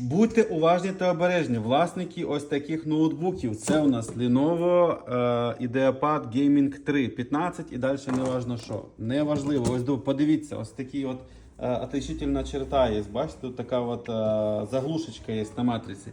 Будьте уважні та обережні. Власники ось таких ноутбуків. Це у нас Lenovo е, IdeaPad Gaming 3 15 і далі не важно що. Неважливо. Ось подивіться, ось такі от е, отличительна черта є. Бачите, тут така от е, заглушечка є на матриці.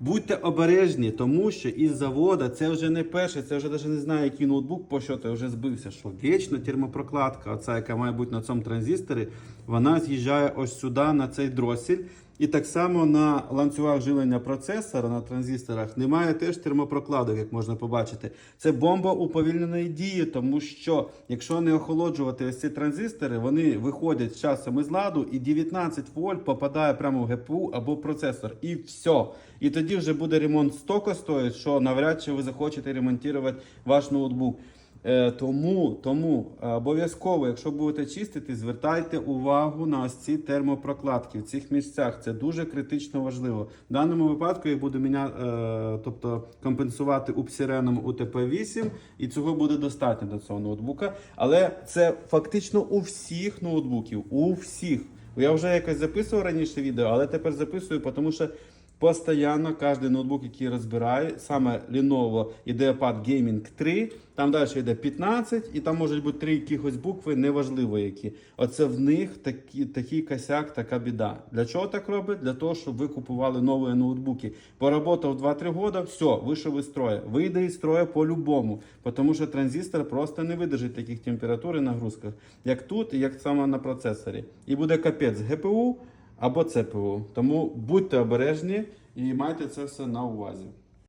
Будьте обережні, тому що із завода це вже не перший, це вже навіть не знаю, який ноутбук по що ти вже збився. Що вічно термопрокладка, оця, яка має бути на цьому транзисторі, вона з'їжджає ось сюди на цей дросіль. І так само на ланцюгах жилення процесора на транзисторах немає теж термопрокладок, як можна побачити. Це бомба уповільненої дії, тому що якщо не охолоджувати ось ці транзистори, вони виходять з часом із ладу, і 19 вольт попадає прямо в ГПУ або процесор. І все. І тоді вже буде ремонт стока стоїть, що навряд чи ви захочете ремонтувати ваш ноутбук. Е, тому, тому е, обов'язково, якщо будете чистити, звертайте увагу на ось ці термопрокладки в цих місцях. Це дуже критично важливо. В даному випадку я буду міня, е, тобто компенсувати упсіреном УТП-8, і цього буде достатньо до цього ноутбука. Але це фактично у всіх ноутбуків, у всіх. Я вже якось записував раніше відео, але тепер записую, тому що Постоянно кожен ноутбук, який розбирає, саме Lenovo IdeaPad Gaming 3, там далі йде 15, і там можуть бути три якихось букви, неважливо які. Оце в них такі, такий косяк, така біда. Для чого так робить? Для того, щоб ви купували нові ноутбуки. Поработав 2-3 роки, все, вийшов із строя. Вийде із строя по-любому, тому що транзистор просто не видержить таких температур і нагрузках, як тут, як саме на процесорі. І буде капець ГПУ або ЦПУ. Тому будьте обережні і майте це все на увазі.